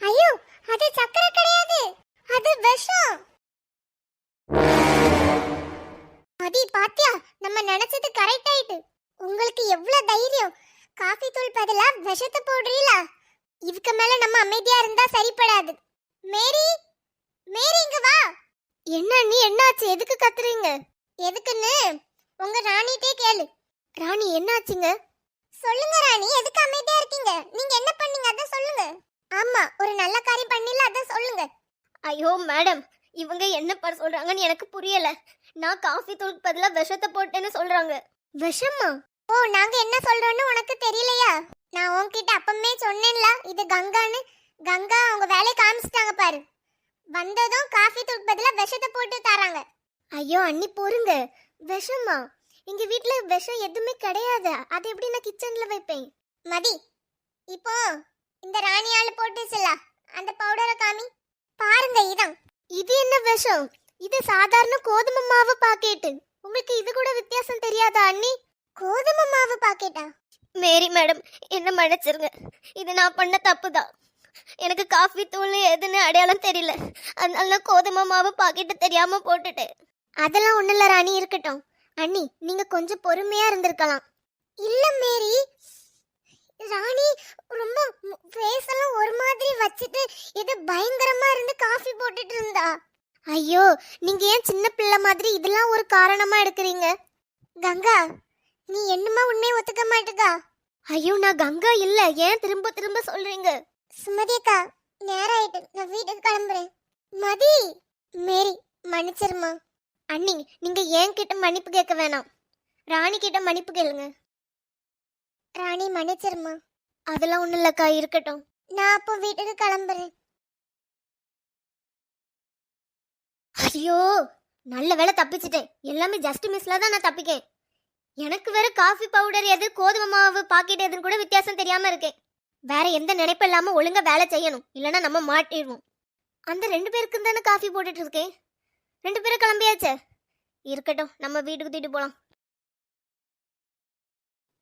ஐயோ அது சக்கரை கிடையாது. அது விஷம். அதி பாத்தியா நம்ம நினைச்சது கரெக்ட் ஆயிட்டு. உங்களுக்கு எவ்வளவு தைரியம்? காஃபி தூள் பதிலா விஷத்தை போடுறீங்களா இதுக்கு மேல நம்ம அமைதியா இருந்தா சரிப்படாது. மேரி மேரி இங்க வா. என்ன நீ என்னாச்சு? எதுக்கு கத்துறீங்க? எதுக்குன்னு? உங்க ராணிட்டே கேளு. ராணி என்னாச்சுங்க? சொல்லுங்க ராணி எதுக்கு அமைதியா இருக்கீங்க? நீங்க என்ன பண்ணீங்க? அத சொல்லுங்க. ஆமா ஒரு நல்ல காரியம் பண்ணில அத சொல்லுங்க. ஐயோ மேடம் இவங்க என்ன பண்ண சொல்றாங்கன்னு எனக்கு புரியல. நான் காஃபி தூளுக்கு பதிலா விஷத்தை போட்டேன்னு சொல்றாங்க. விஷமா? ஓ நாங்க என்ன சொல்றோம்னு உனக்கு தெரியலையா? நான் உன்கிட்ட அப்பமே சொன்னேன்ல இது கங்கான்னு. கங்கா அவங்க வேலையை காமிச்சிட்டாங்க பாரு. வந்ததும் காஃபி தூள் பதிலா விஷத்தை போட்டு தராங்க. ஐயோ அண்ணி பொறுங்க. விஷமா? எங்க வீட்ல விஷம் எதுவுமே கிடையாது. அது எப்படி நான் கிச்சன்ல வைப்பேன்? மதி இப்போ இந்த ராணியால போட்டுச்சுல அந்த பவுடரை காமி. பாருங்க இதான் இது என்ன விஷம்? இது சாதாரண கோதுமை மாவு பாக்கெட்டு உங்களுக்கு இது கூட வித்தியாசம் தெரியாதா அண்ணி? கோதுமை மாவு பாக்கெட்டா மேரி மேடம் என்ன மன்னிச்சிருங்க. இது நான் பண்ண தப்பு தான் எனக்கு காஃபி தூள் எதுன்னு அடையாளம் தெரியல. அதனால கோதுமை மாவு பாக்கெட்டு தெரியாம போட்டுட்டேன். அதெல்லாம் ஒண்ணு இல்ல ராணி இருக்கட்டும். அண்ணி நீங்க கொஞ்சம் பொறுமையா இருந்திருக்கலாம். இல்ல மேரி ராணி ரொம்ப ஃபேஸ் எல்லாம் ஒரு மாதிரி வச்சுட்டு இது பயங்கரமா இருந்து காஃபி போட்டுட்டு இருந்தா. ஐயோ நீங்க ஏன் சின்ன பிள்ளை மாதிரி இதெல்லாம் ஒரு காரணமா எடுக்கிறீங்க? கங்கா நீ என்னமா உண்மையை ஒத்துக்க மாட்டுக்கா? ஐயோ நான் கங்கா இல்ல. ஏன் திரும்ப திரும்ப சொல்றீங்க? சுமதி அக்கா நேரம் ஆயிட்டு. நான் வீட்டுக்கு கிளம்புறேன். மதி! மேரி மன்னிச்சிருமா அண்ணி நீங்க ஏன் கிட்ட மன்னிப்பு கேட்க வேணாம். ராணி கிட்ட மன்னிப்பு கேளுங்க. ராணி மன்னிச்சிருமா அதெல்லாம் ஒன்றும் இல்லைக்கா இருக்கட்டும். நான் அப்போ வீட்டுக்கு கிளம்புறேன். ஐயோ நல்ல வேலை தப்பிச்சிட்டேன். எல்லாமே ஜஸ்ட் மிஸ்ல தான் நான் தப்பிக்கேன். எனக்கு வேற காஃபி பவுடர் எது கோதுமை மாவு பாக்கெட் எதுன்னு கூட வித்தியாசம் தெரியாம இருக்கேன். வேற எந்த நினைப்பு இல்லாம ஒழுங்கா வேலை செய்யணும். இல்லைன்னா நம்ம மாட்டிடுவோம் அந்த ரெண்டு பேருக்கு தானே காஃபி போட்டுட்டு இருக்கேன். ரெண்டு பேரும் கிளம்பியாச்சே? இருக்கட்டும் நம்ம வீட்டுக்கு தூக்கிட்டு போகலாம்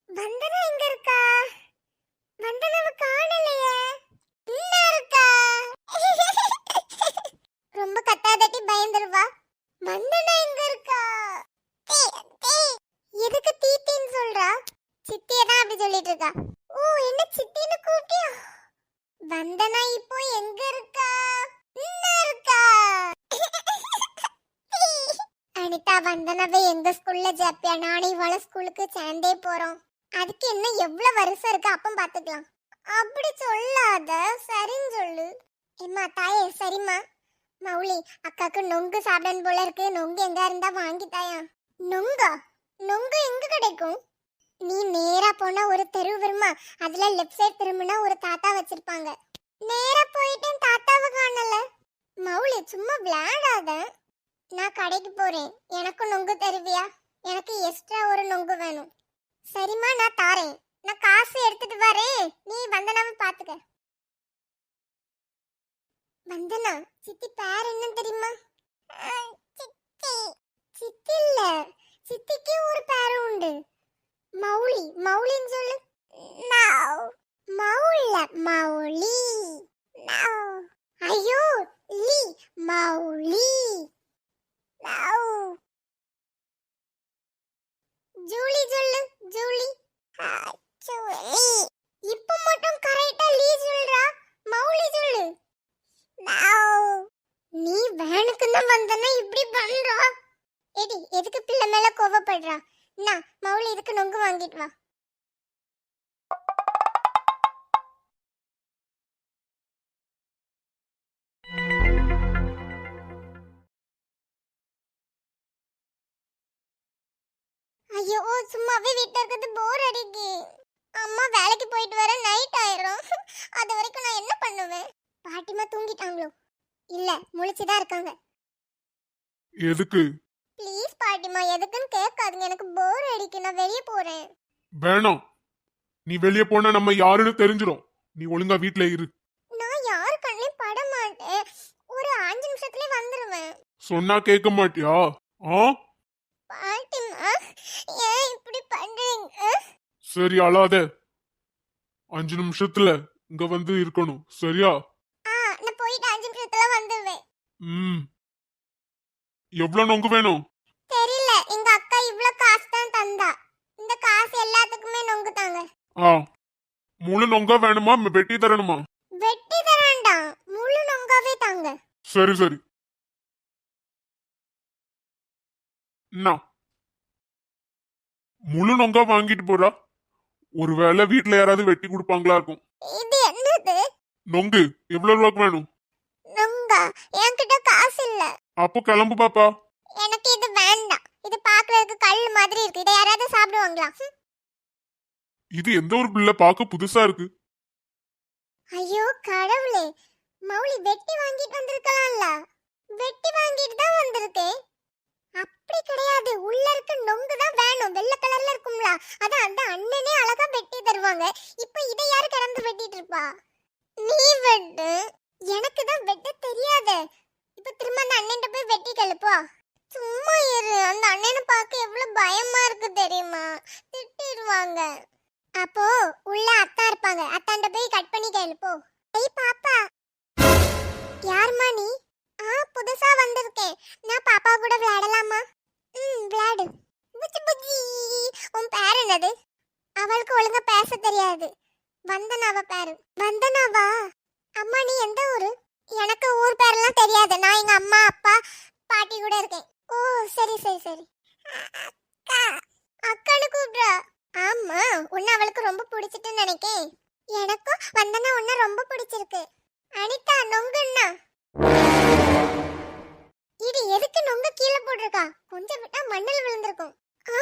வந்தனா எங்க இருக்கா? வந்தனாவை காணலையே. இல்ல இருக்கா? ரொம்ப கத்தாதட்டி பயந்துருவா. வந்தனா எங்க இருக்கா? எதுக்கு தீத்தின்னு சொல்றா? சித்தியை தான் அப்படி சொல்லிட்டு இருக்கா. ஓ என்ன சித்தின்னு கூப்பிட்டியா? வந்தனா இப்போ எங்க இருக்கா? இருக்கா? அனிதா வந்தனவே எங்க ஸ்கூல்ல ஜாப்பியா நானே இவள ஸ்கூலுக்கு சேர்ந்தே போறோம். அதுக்கு என்ன எவ்வளவு வருஷம் இருக்கு அப்பம் பாத்துக்கலாம் அப்படி சொல்லாத சரின்னு சொல்லு. எம்மா தாயே சரிம்மா. மௌலி அக்காக்கு நொங்கு சாப்பிடணும் போல இருக்கு. நொங்கு எங்க இருந்தா வாங்கி தாயா. நொங்கா? நொங்கு எங்க கிடைக்கும்? நீ நேரா போனா ஒரு தெரு வருமா? அதுல லெஃப்ட் சைடு திரும்பினா ஒரு தாத்தா வச்சிருப்பாங்க. நேரா போயிட்டேன் தாத்தாவை காணல. மௌலி சும்மா விளையாடாத. நான் கடைக்கு போறேன். எனக்கும் நொங்கு தருவியா? எனக்கு எக்ஸ்ட்ரா ஒரு நொங்கு வேணும். சரிம்மா நான் தாரேன். நான் காசு எடுத்துட்டு வரேன் நீ வந்தனாவை பாத்துக்க. வந்தனா? சித்தி பேர் என்ன தெரியுமா? சித்தி. சித்தி இல்ல. சித்திக்கு ஒரு பேர் உண்டு. மௌலி. மௌலின்னு சொல்லு. மௌல மௌலி. ஐயோ லி. மௌலி. ஜூலி சொல்லு. ஜூலி. ஜூலி. இப்ப மட்டும் கரெக்டா லீ சொல்றா மௌலி சொல்லு நீ வேனுக்கு தான் வந்தனா இப்படி பண்றா? எடி எதுக்கு பிள்ளை மேல கோவப்படுறா? நான் மௌலி இதுக்கு நொங்கு வாங்கிட்டு வா. ஐயோ சும்மாவே வீட்ல இருக்கிறது போர் அடிக்கு. அம்மா வேலைக்கு போயிட்டு வர நைட் ஆயிரும். அது வரைக்கும் நான் என்ன பண்ணுவேன்? பாட்டிமா தூங்கிட்டாங்களோ? இல்ல முழிச்சுதான் இருக்காங்க. எதுக்கு? ப்ளீஸ் பாட்டிமா எதுக்குன்னு கேட்காதுங்க. எனக்கு போர் அடிக்கு. நான் வெளியே போறேன். வேணாம். நீ வெளியே போனா நம்ம யாருன்னு தெரிஞ்சிடும் நீ ஒழுங்கா வீட்ல இரு. நான் யாரு கண்ணையும் பட மாட்டேன். ஒரு அஞ்சு நிமிஷத்துலயே வந்துருவேன். சொன்னா கேட்க மாட்டியா? ஆ பாட்டிமா ஏன் இப்படி பண்றீங்க சரி அழாத. அஞ்சு நிமிஷத்துல இங்க வந்து இருக்கணும். சரியா? ஆ ம். எவ்வளவு நொங்கு வேணும்? தெரியல. எங்க அக்கா இவ்ளோ காசு தான் தந்தா. இந்த காசு எல்லாத்துக்குமே நொங்கு தாங்க. ஆ. முழு நொங்கா வேணுமா? வெட்டி தரணுமா? வெட்டி தரேன்டா முழு நொங்காவே தாங்க. சரி சரி. என்ன முழு நொங்கா வாங்கிட்டு போறா? ஒருவேளை வீட்ல யாராவது வெட்டி கொடுப்பாங்களா இருக்கும். இது என்னது? நொங்கு எவ்வளவு ரூபாய்க்கு வேணும்? நொங்கா? என்கிட்ட காசு இல்ல. அப்போ கிளம்பு பாப்பா. எனக்கு இது வேண்டாம். இது பாக்குறதுக்கு கல் மாதிரி இருக்கு. இதை யாராவது சாப்பிடுவாங்களா? ஹம். இது எந்த ஒரு பிள்ளை பார்க்க புதுசா இருக்கு? ஐயோ கடவுளே. மௌலி வெட்டி வாங்கிட்டு வந்திருக்கலாம்ல. வெட்டி வாங்கிட்டு தான் வந்திருக்கேன். அப்படி கிடையாது. உள்ள இருக்க நொங்கு தான் வேணும். வெள்ளை கலர்ல இருக்கும்ல. அதான் அந்த அண்ணனே அழகா வெட்டி தருவாங்க. இப்போ இதை யாரு கிடந்து வெட்டிட்டு இருப்பா? நீ வெட்டு. எனக்கு தான் வெட்ட தெரியாதே. இப்போ திரும்ப அந்த அண்ணன் போய் வெட்டி கழுப்பா? சும்மா இரு. அந்த அண்ணனை பார்க்க எவ்வளவு பயமா இருக்கு தெரியுமா? திட்டிடுவாங்க. அப்போ உள்ள ஒழுங்கா பேச தெரியாது. வந்தனாவ பேரு. வந்தனாவா? அம்மா நீ எந்த ஊரு? எனக்கு ஊர் பேரெல்லாம் தெரியாது. நான் எங்க அம்மா அப்பா பாட்டி கூட இருக்கேன். ஓ சரி சரி சரி. அக்கா கூப்பிடுறா. ஆமா உன்னை அவளுக்கு ரொம்ப பிடிச்சிட்டுன்னு நினைக்கேன். எனக்கும் வந்தனா உன்னை ரொம்ப பிடிச்சிருக்கு. அனிதா நொங்குண்ணா. இது எதுக்கு நொங்க கீழே போட்டிருக்கா? கொஞ்சம் விட்டா மண்ணில் விழுந்திருக்கும். ஆ,